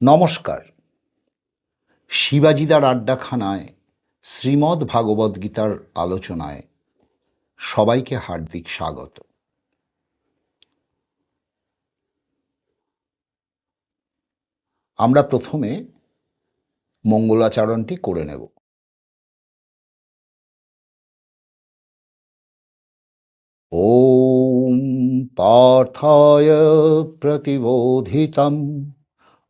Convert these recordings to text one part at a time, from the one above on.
নমস্কার শিবাজিদার আড্ডাখানায় শ্রীমদ্ ভাগবত গীতার আলোচনায় সবাইকে হার্দিক স্বাগত আমরা প্রথমে মঙ্গলাচরণটি করে নেব ॐ पार्थाय प्रतिबोधितं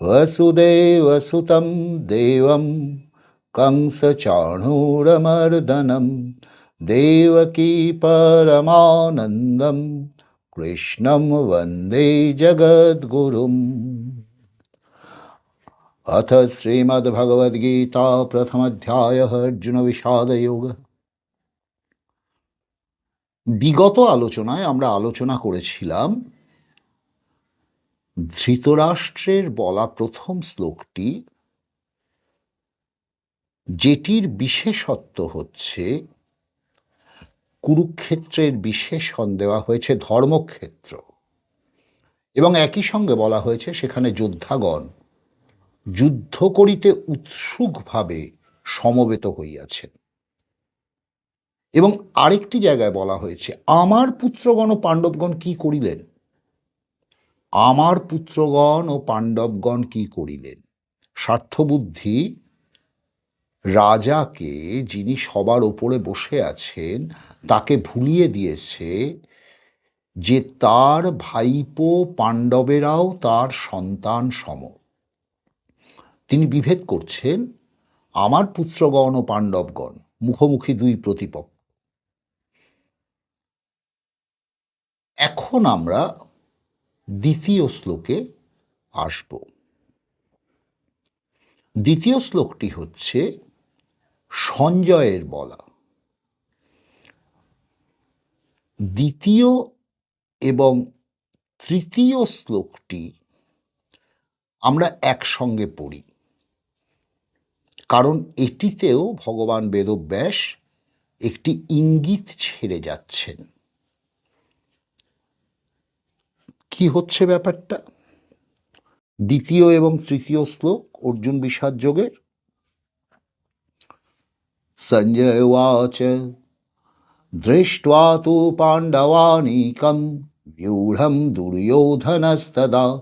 वसुदेवसुतं देवं कंसचाणूरमर्दनं देवकी परमानन्दं कृष्णं वन्दे जगद्गुरुम् अथ श्रीमद्भगवद्गीता प्रथमाध्यायः अर्जुनविषादयोगः বিগত আলোচনায় আমরা আলোচনা করেছিলাম ধৃতরাষ্ট্রের বলা প্রথম শ্লোকটি, যেটির বিশেষত্ব হচ্ছে কুরুক্ষেত্রের বিশেষণ দেওয়া হয়েছে ধর্মক্ষেত্র। এবং একই সঙ্গে বলা হয়েছে সেখানে যোদ্ধাগণ যুদ্ধ করিতে উৎসুকভাবে সমবেত হইয়াছেন। এবং আরেকটি জায়গায় বলা হয়েছে, আমার পুত্রগণ পাণ্ডবগণ কি করিলেন? আমার পুত্রগণ ও পাণ্ডবগণ কি করিলেন? স্বার্থবুদ্ধি? রাজাকে যিনি সবার ওপরে বসে আছেন, তাকে ভুলিয়ে দিয়েছে যে তার ভাইপো পাণ্ডবেরাও তার সন্তান সম। তিনি বিভেদ করছেন আমার পুত্রগণ ও পাণ্ডবগণ, মুখোমুখি দুই প্রতিপক্ষ। এখন আমরা দ্বিতীয় শ্লোকে আসব। দ্বিতীয় শ্লোকটি হচ্ছে সঞ্জয়ের বলা। দ্বিতীয় এবং তৃতীয় শ্লোকটি আমরা একসঙ্গে পড়ি। কারণ এটিতেও ভগবান বেদব্যাস একটি ইঙ্গিত ছেড়ে যাচ্ছেন। কি হচ্ছে ব্যাপারটা? দ্বিতীয় এবং তৃতীয় শ্লোক, অর্জুন বিষাদ যোগের। সঞ্জয় দৃষ্টা তো পাণ্ডবানীকম ব্যূঢ়ম দুর্যোধনস্তদা,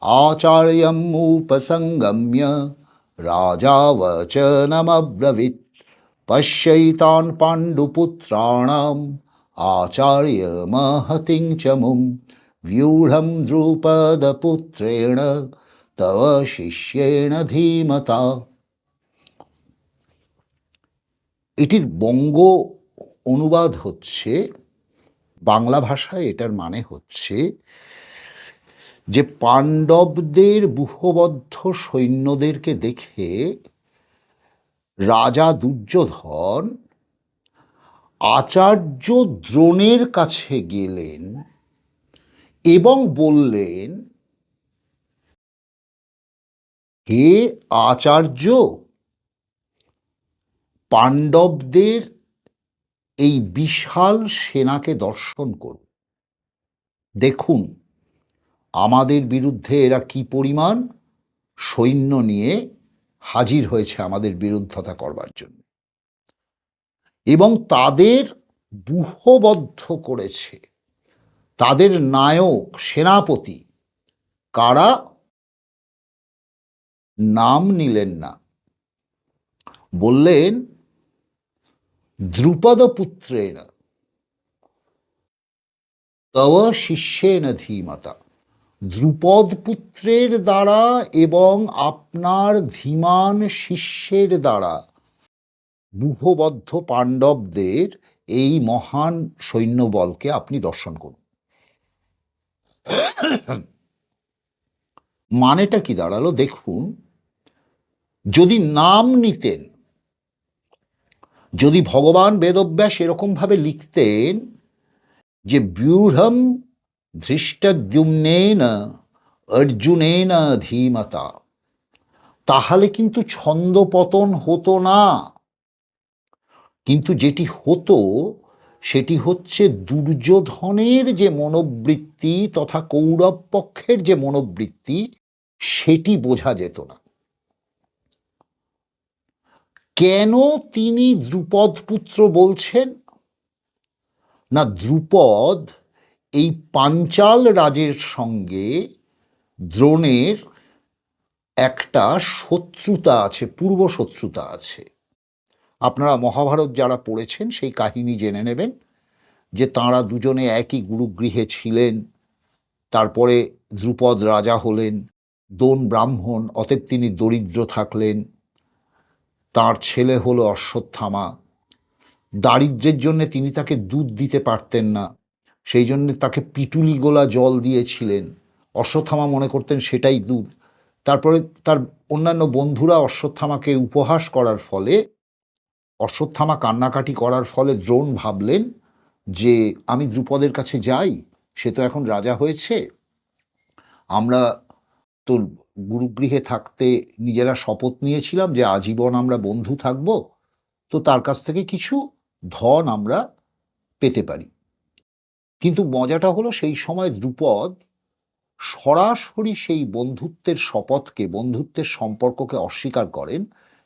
আচার্যম উপসংগম্য রাজা পাণ্ডুপুত্রাণাম আচার্য মহতিং চমুম। व्यूढं द्रुपदपुत्रेण तव শিষ্যেণ ধীমতা এটির বঙ্গ অনুবাদ হচ্ছে বাংলা ভাষায় এটার মানে হচ্ছে যে পাণ্ডবদের বুহবদ্ধ সৈন্যদেরকে দেখে রাজা দুর্যোধন আচার্য দ্রোণের কাছে গেলেন এবং বললেন, হে আচার্য, পাণ্ডবদের এই বিশাল সেনাকে দর্শন করুন। দেখুন, আমাদের বিরুদ্ধে এরা কি পরিমাণ সৈন্য নিয়ে হাজির হয়েছে আমাদের বিরুদ্ধতা করবার জন্য। এবং তাদের বুহবদ্ধ করেছে। তাদের নায়ক, সেনাপতি, কারা? নাম নিলেন না। বললেন দ্রুপদ পুত্রেণ তব শিষ্যেন ধীমতা। দ্রুপদ পুত্রের দ্বারা এবং আপনার ধীমান শিষ্যের দ্বারা বুহবদ্ধ পাণ্ডবদের এই মহান সৈন্যবলকে আপনি দর্শন করুন। মানেটা কি দাঁড়াল? দেখুন, যদি নাম নিতেন, যদি ভগবান বেদব্যাস এরকমভাবে লিখতেন যে ব্যূঢ়ম ধৃষ্টদ্যুম্নেন অর্জুনেন ধীমতা, তাহলে কিন্তু ছন্দপতন হতো না। কিন্তু যেটি হতো সেটি হচ্ছে দুর্যোধনের যে মনোবৃত্তি তথা কৌরব পক্ষের যে মনোবৃত্তি, সেটি বোঝা যেত না। কেন তিনি দ্রুপদ পুত্র বলছেন? না দ্রুপদ এই পাঞ্চাল রাজের সঙ্গে দ্রোণের একটা শত্রুতা আছে পূর্ব শত্রুতা আছে। আপনারা মহাভারত যারা পড়েছেন, সেই কাহিনী জেনে নেবেন যে তাঁরা দুজনে একই গুরুগৃহে ছিলেন, তারপরে দ্রুপদ রাজা হলেন, দোন ব্রাহ্মণ, অতএব তিনি দরিদ্র থাকলেন, তার ছেলে হলো অশ্বত্থামা। দারিদ্র্যের জন্যে তিনি তাকে দুধ দিতে পারতেন না, সেই জন্যে তাকে পিটুলি গোলা জল দিয়েছিলেন। অশ্বত্থামা মনে করতেন সেটাই দুধ। তারপরে তার অন্যান্য বন্ধুরা অশ্বত্থামাকে উপহাস করার ফলে অশ্বত্থামা কান্নাকাটি করার ফলে দ্রোণ ভাবলেন যে আমি দ্রুপদের কাছে যাই, সে তো এখন রাজা হয়েছে। আমরা তো গুরুগৃহে থাকতে নিজেরা শপথ নিয়েছিলাম যে আজীবন আমরা বন্ধু থাকব, তো তার কাছ থেকে কিছু ধন আমরা পেতে পারি। কিন্তু মজাটা হলো সেই সময় দ্রুপদ সরাসরি সেই বন্ধুত্বের শপথকে, বন্ধুত্বের সম্পর্ককে অস্বীকার করেন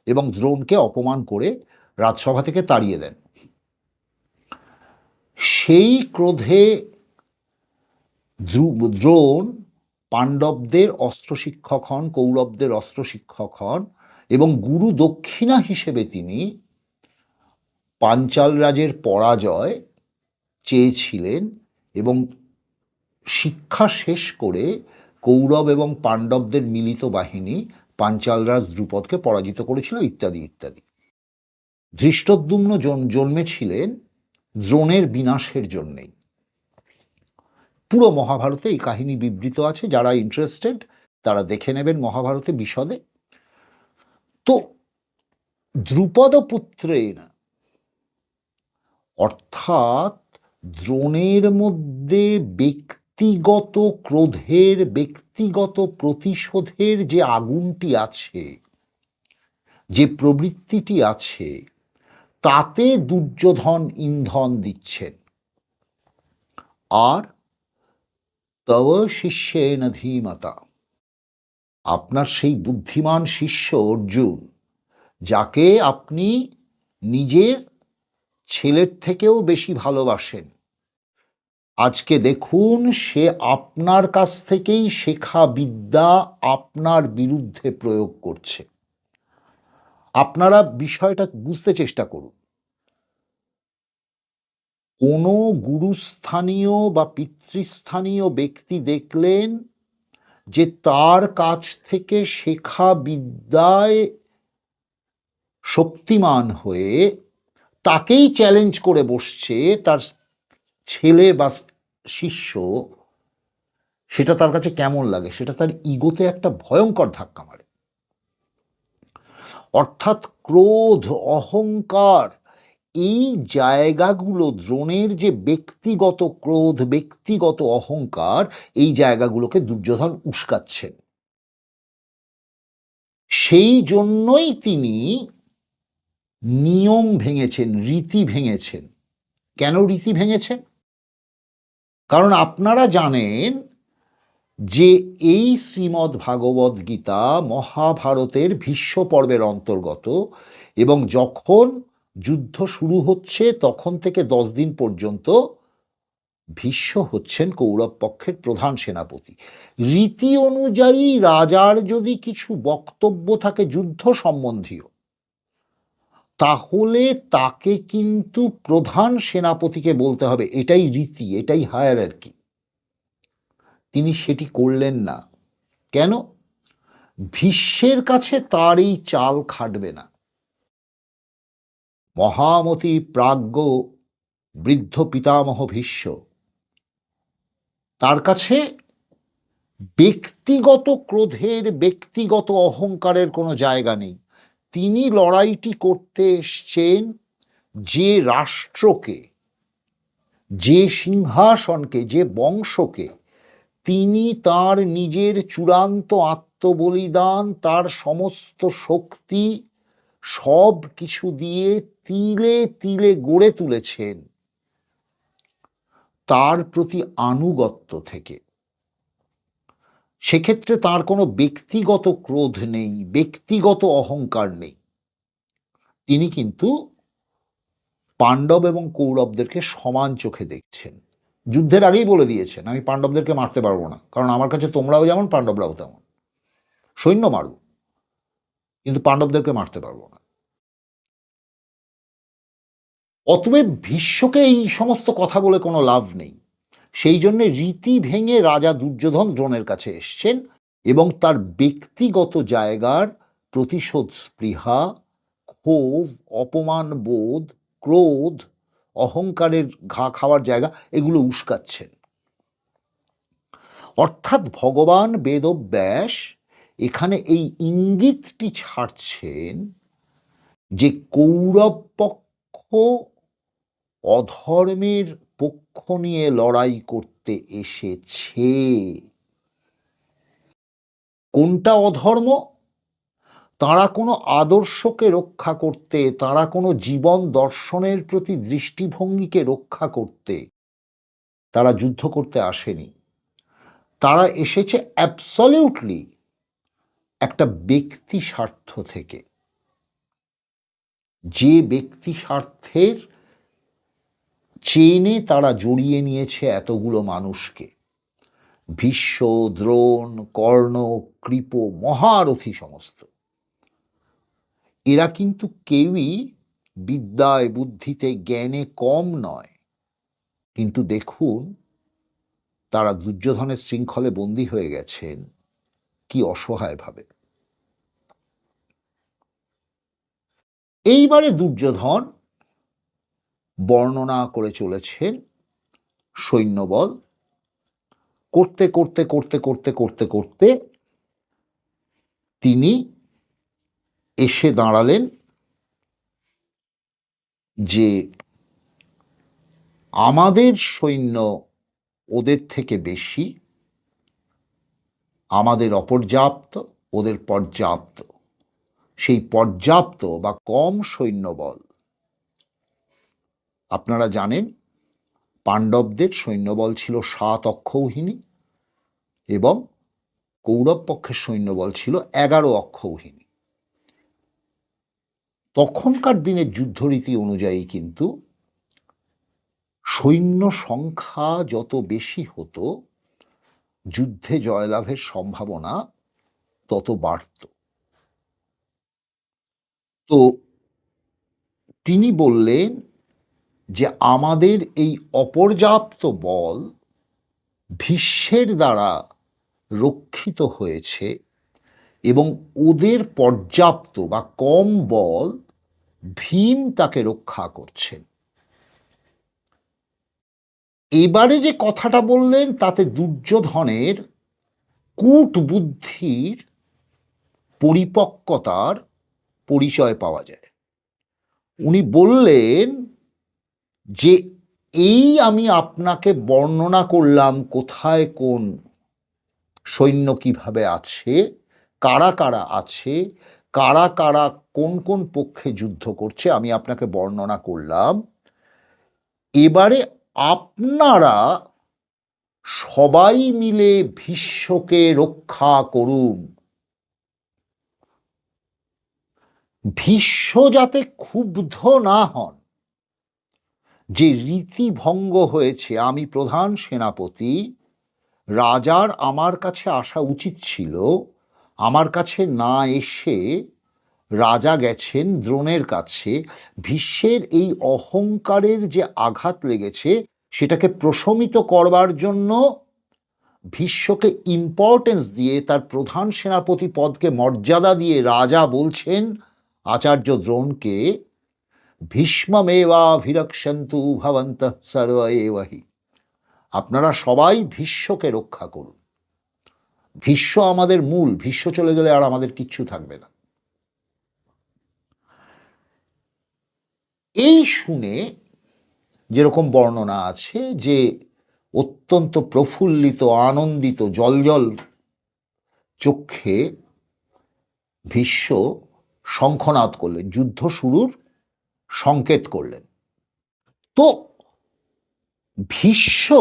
এবং দ্রোণকে অপমান করে রাজসভা থেকে তাড়িয়ে দেন। সেই ক্রোধে দ্রু- দ্রোণ পাণ্ডবদের অস্ত্র শিক্ষক হন, কৌরবদের অস্ত্র শিক্ষক হন এবং গুরু দক্ষিণা হিসেবে তিনি পাঞ্চাল রাজের পরাজয় চেয়েছিলেন এবং শিক্ষা শেষ করে কৌরব এবং পাণ্ডবদের মিলিত বাহিনী পাঞ্চালরাজ দ্রুপদকে পরাজিত করেছিল, ইত্যাদি ইত্যাদি। ধৃষ্টদ্যুম্ন জন- জন্মেছিলেন দ্রোণের বিনাশের জন্যেই। পুরো মহাভারতে এই কাহিনী বিবৃত আছে, যারা ইন্টারেস্টেড তারা দেখে নেবেন মহাভারতে বিশদে। তো দ্রুপদ পুত্রের অর্থাৎ দ্রোণের মধ্যে ব্যক্তিগত ক্রোধের, ব্যক্তিগত প্রতিশোধের যে আগুনটি আছে, যে প্রবৃত্তিটি আছে তাতে দুর্যোধন ইন্ধন দিচ্ছেন। আর তব শিষ্যেন ধীমতা আপনার সেই বুদ্ধিমান শিষ্য অর্জুন, যাকে আপনি নিজের ছেলের থেকেও বেশি ভালোবাসেন। আজকে দেখুন, সে আপনার কাছ থেকেই শেখা বিদ্যা আপনার বিরুদ্ধে প্রয়োগ করছে। আপনারা বিষয়টা বুঝতে চেষ্টা করুন। কোনো গুরুস্থানীয় বা পিতৃস্থানীয় ব্যক্তি দেখলেন যে তার কাছ থেকে শেখা বিদ্যায় শক্তিমান হয়ে তাকেই চ্যালেঞ্জ করে বসছে তার ছেলে বা শিষ্য, সেটা তার কাছে কেমন লাগে? সেটা তার ইগোতে একটা ভয়ঙ্কর ধাক্কা মারে। অর্থাৎ ক্রোধ, অহংকার, এই জায়গাগুলো, দ্রোণের যে ব্যক্তিগত ক্রোধ, ব্যক্তিগত অহংকার, এই জায়গাগুলোকে দুর্যোধন উস্কাচ্ছেন। সেই জন্যই তিনি নিয়ম ভেঙেছেন, রীতি ভেঙেছেন। কেন রীতি ভেঙেছেন? কারণ আপনারা জানেন যে এই শ্রীমদ্ ভাগবত গীতা মহাভারতের ভীষ্ম পর্বের অন্তর্গত এবং যখন যুদ্ধ শুরু হচ্ছে, তখন থেকে দশ দিন পর্যন্ত ভীষ্ম হচ্ছেন কৌরব পক্ষের প্রধান সেনাপতি। রীতি অনুযায়ী রাজার যদি কিছু বক্তব্য থাকে যুদ্ধ সম্বন্ধীয়, তাহলে তাকে কিন্তু প্রধান সেনাপতিকে বলতে হবে। এটাই রীতি, এটাই হায়ার আর কি তিনি সেটি করলেন না। কেন? ভীষ্মের কাছে তার এই চাল খাটবে না। মহামতি প্রাজ্ঞ বৃদ্ধ পিতামহ ভীষ্ম, তার কাছে ব্যক্তিগত ক্রোধের, ব্যক্তিগত অহংকারের কোনো জায়গা নেই। তিনি লড়াইটি করতে এসছেন যে রাষ্ট্রকে, যে সিংহাসনকে, যে বংশকে তিনি তার নিজের চূড়ান্ত আত্মবলিদান, তার সমস্ত শক্তি সব কিছু দিয়ে তিলে তিলে গড়ে তুলেছেন। তার প্রতি আনুগত্য থেকে। সেক্ষেত্রে তার কোনো ব্যক্তিগত ক্রোধ নেই, ব্যক্তিগত অহংকার নেই। তিনি কিন্তু পাণ্ডব এবং কৌরবদেরকে সমান চোখে দেখছেন। যুদ্ধের আগেই বলে দিয়েছেন, আমি পাণ্ডবদেরকে মারতে পারব না। কারণ আমার কাছে তোমরাও যেমন, পাণ্ডবরাও তেমন। সৈন্য মারব কিন্তু পাণ্ডবদেরকে মারতে পারব না। অতএব ভীষ্মকে এই সমস্ত কথা বলে কোনো লাভ নেই। সেই জন্য রীতি ভেঙে রাজা দুর্যোধন দ্রোণের কাছে এসছেন এবং তার ব্যক্তিগত জায়গার প্রতিশোধ স্পৃহা, ক্ষোভ, অপমান, বোধ, ক্রোধ অহংকারের ঘা খাওয়ার জায়গা, এগুলো উস্কাচ্ছেন। অর্থাৎ ভগবান বেদব্যাস এখানে এই ইঙ্গিতটি ছাড়ছেন যে কৌরব পক্ষ অধর্মের পক্ষ নিয়ে লড়াই করতে এসেছে। কোনটা অধর্ম? তারা কোনো আদর্শকে রক্ষা করতে, তারা কোনো জীবন দর্শনের প্রতি দৃষ্টিভঙ্গিকে রক্ষা করতে তারা যুদ্ধ করতে আসেনি। তারা এসেছে অ্যাবসলিউটলি একটা ব্যক্তি স্বার্থ থেকে। যে ব্যক্তি স্বার্থের চেনে তারা জড়িয়ে নিয়েছে এতগুলো মানুষকে। ভীষ্ম, দ্রোণ, কর্ণ, কৃপ, মহারথী সমস্ত। এরা কিন্তু কেউই বিদ্যায়, বুদ্ধিতে, জ্ঞানে কম নয়। কিন্তু দেখুন, তারা দুর্যোধনের শৃঙ্খলে বন্দী হয়ে গেছেন। কি অসহায়ভাবে এইবারে দুর্যোধন বর্ণনা করে চলেছেন সৈন্যবল। করতে করতে করতে করতে করতে করতে তিনি এসে দাঁড়ালেন যে আমাদের সৈন্য ওদের থেকে বেশি, আমাদের অপর্যাপ্ত, ওদের পর্যাপ্ত। সেই পর্যাপ্ত বা কম সৈন্যবল। আপনারা জানেন, পাণ্ডবদের সৈন্যবল ছিল সাত অক্ষৌহিনী এবং কৌরব পক্ষের সৈন্যবল ছিল এগারো অক্ষৌহিনী তখনকার দিনের যুদ্ধরীতি অনুযায়ী কিন্তু সৈন্য সংখ্যা যত বেশি হতো, যুদ্ধে জয়লাভের সম্ভাবনা তত বাড়ত। তো তিনি বললেন যে আমাদের এই অপর্যাপ্ত বল ভীষ্মের দ্বারা রক্ষিত হয়েছে এবং ওদের পর্যাপ্ত বা কম বল ভীম তাকে রক্ষা করছেন। এবারে যে কথাটা বললেন, তাতে দুর্যোধনের কূট বুদ্ধির পরিপক্কতার পরিচয় পাওয়া যায়। উনি বললেন যে, এই আমি আপনাকে বর্ণনা করলাম কোথায় কোন সৈন্য কীভাবে আছে, কারা কারা আছে কারা কারা, কোন কোন পক্ষে যুদ্ধ করছে, আমি আপনাকে বর্ণনা করলাম। এবারে আপনারা সবাই মিলে ভীষ্মকে রক্ষা করুন। ভীষ্ম যাতে ক্ষুব্ধ না হন, যে রীতি ভঙ্গ হয়েছে, আমি প্রধান সেনাপতি, রাজার আমার কাছে আসা উচিত ছিল আমার কাছে না এসে রাজা গেছেন দ্রোণের কাছে, ভীষ্মের এই অহংকারের যে আঘাত লেগেছে সেটাকে প্রশমিত করবার জন্য ভীষ্মকে ইম্পর্টেন্স দিয়ে তার প্রধান সেনাপতি পদকে মর্যাদা দিয়ে রাজা বলছেন, আচার্য দ্রোণকে ভীষ্মমেবাভিরক্ষন্তু ভবন্ত সর্ব আপনারা সবাই ভীষ্মকে রক্ষা করুন। ভীষ্ম আমাদের মূল, ভীষ্ম চলে গেলে আর আমাদের কিচ্ছু থাকবে না। এই শুনে যেরকম বর্ণনা আছে যে অত্যন্ত প্রফুল্লিত, আনন্দিত জলজল চক্ষে ভীষ্ম শঙ্খনাদ করলেন, যুদ্ধ শুরুর সংকেত করলেন। তো ভীষ্ম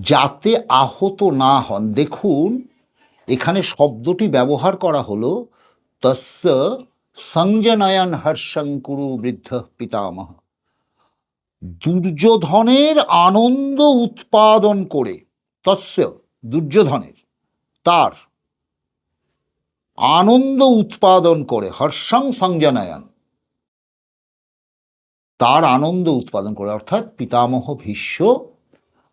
যাতে আহত না হন। দেখুন, এখানে শব্দটি ব্যবহার করা হলো, তস্য সংজনয়ন হর্ষঙ্কুরু বৃদ্ধ পিতামহ। দুর্যোধনের আনন্দ উৎপাদন করে, তস্য দুর্যোধনের, তার আনন্দ উৎপাদন করে, হর্ষং সংজনয়ন। তার আনন্দ উৎপাদন করে, অর্থাৎ পিতামহ ভীষ্ম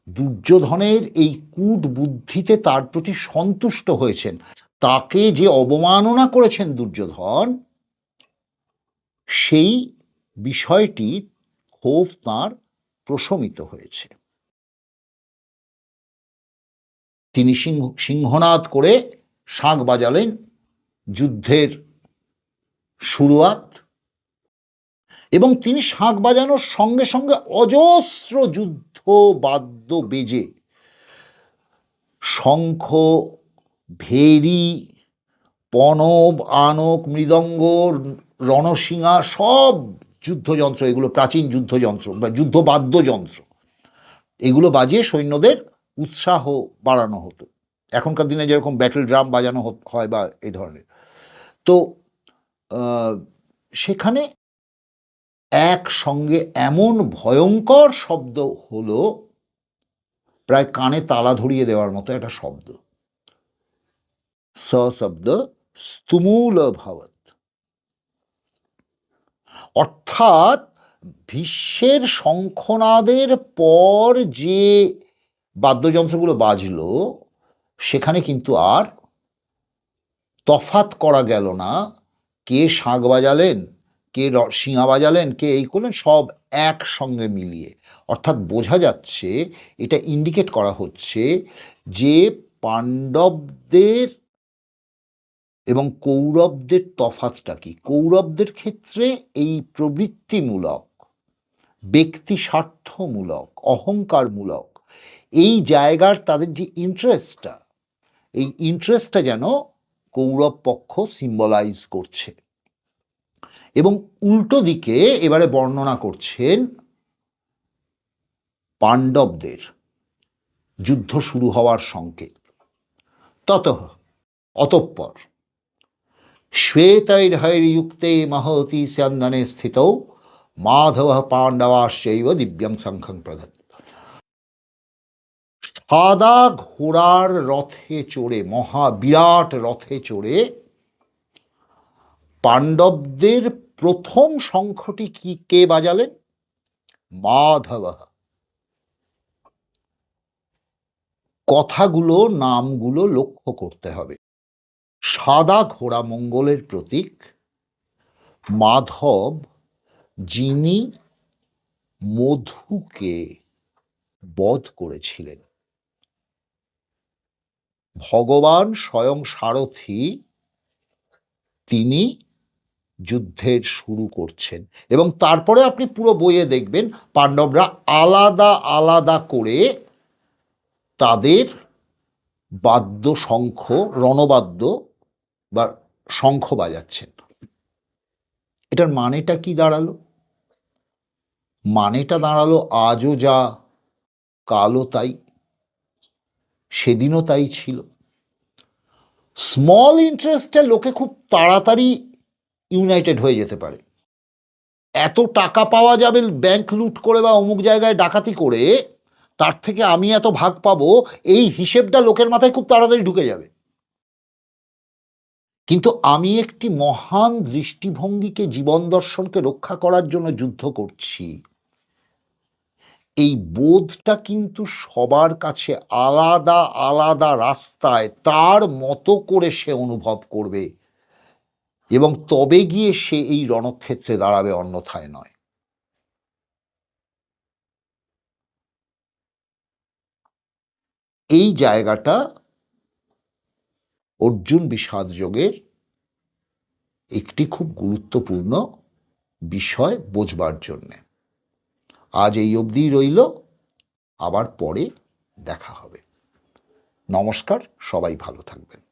দুর্যোধনের এই কূট বুদ্ধিতে তার প্রতি সন্তুষ্ট হয়েছেন। তাকে যে অবমাননা করেছেন দুর্যোধন, সেই বিষয়টি ক্ষোভ তাঁর প্রশমিত হয়েছে। তিনি সিংহ, সিংহনাদ করে শাঁখ বাজালেন। যুদ্ধের শুরুয়াত এবং তিনি শাঁখ বাজানোর সঙ্গে সঙ্গে অজস্র যুদ্ধ বাদ্য বেজে। শঙ্খ, ভেরি, পনব, আনক মৃদঙ্গ রণসিংহা, সব যুদ্ধযন্ত্র, এগুলো প্রাচীন যুদ্ধযন্ত্র বা যুদ্ধ বাদ্যযন্ত্র, এগুলো বাজিয়ে সৈন্যদের উৎসাহ বাড়ানো হতো। এখনকার দিনে যেরকম ব্যাটেল ড্রাম বাজানো হয় বা এই ধরনের। তো সেখানে একসঙ্গে এমন ভয়ঙ্কর শব্দ হলো, প্রায় কানে তালা ধরিয়ে দেওয়ার মতো একটা শব্দ। স শব্দ স্তুমূল ভাবত অর্থাৎ বিশ্বের শঙ্খনাদের পর যে বাদ্যযন্ত্রগুলো বাজল, সেখানে কিন্তু আর তফাত করা গেল না। কে শাঁখ বাজালেন? কে শিঙা বাজালেন, কে এই করলেন, সব একসঙ্গে মিলিয়ে। অর্থাৎ বোঝা যাচ্ছে, এটা ইন্ডিকেট করা হচ্ছে যে পাণ্ডবদের এবং কৌরবদের তফাতটা কি? কৌরবদের ক্ষেত্রে এই প্রবৃত্তিমূলক ব্যক্তি স্বার্থমূলক অহংকারমূলক, এই জায়গার তাদের যে ইন্টারেস্টটা এই ইন্টারেস্টটা যেন কৌরব পক্ষ সিম্বলাইজ করছে। এবং উল্টো দিকে এবারে বর্ণনা করছেন পাণ্ডবদের যুদ্ধ শুরু হওয়ার সংকেত। তত অতঃপর শ্বেতৈর্হৈর্যুক্তে মহতি স্যন্দনে স্থিত মাধব পাণ্ডবাশ্চৈব দিব্যং শঙ্খং প্রধান সাদা ঘোড়ার রথে চড়ে, মহা বিরাট রথে চড়ে পাণ্ডবদের প্রথম শঙ্খটি কি কে বাজালেন? মাধব কথাগুলো, নামগুলো লক্ষ্য করতে হবে। সাদা ঘোড়া মঙ্গলের প্রতীক। মাধব, যিনি মধুকে বধ করেছিলেন। ভগবান স্বয়ং সারথি, তিনি যুদ্ধের শুরু করছেন। এবং তারপরে আপনি পুরো বইয়ে দেখবেন পাণ্ডবরা আলাদা আলাদা করে তাদের বাদ্য শঙ্খ রণবাদ্য বা শঙ্খ বাজাচ্ছেন। এটার মানেটা কি দাঁড়াল? মানেটা দাঁড়াল আজও যা কালও তাই, সেদিনও তাই ছিল। স্মল ইন্টারেস্টে লোকে খুব তাড়াতাড়ি ইউনাইটেড হয়ে যেতে পারে। এত টাকা পাওয়া যাবে ব্যাংক লুট করে বা অমুক জায়গায় ডাকাতি করে, তার থেকে আমি এত ভাগ পাবো, এই হিসেবটা লোকের মাথায় খুব তাড়াতাড়ি ঢুকে যাবে। কিন্তু আমি একটি মহান দৃষ্টিভঙ্গিকে, জীবন দর্শনকে রক্ষা করার জন্য যুদ্ধ করছি। এই বোধটা কিন্তু সবার কাছে আলাদা আলাদা রাস্তায় তার মতো করে সে অনুভব করবে। এবং তবে গিয়ে সে এই রণক্ষেত্রে দাঁড়াবে, অন্যথায় নয়। এই জায়গাটা অর্জুন বিষাদ যোগের একটি খুব গুরুত্বপূর্ণ বিষয় বোঝবার জন্যে। আজ এই অবধি রইল, আবার পরে দেখা হবে। নমস্কার, সবাই ভালো থাকবেন।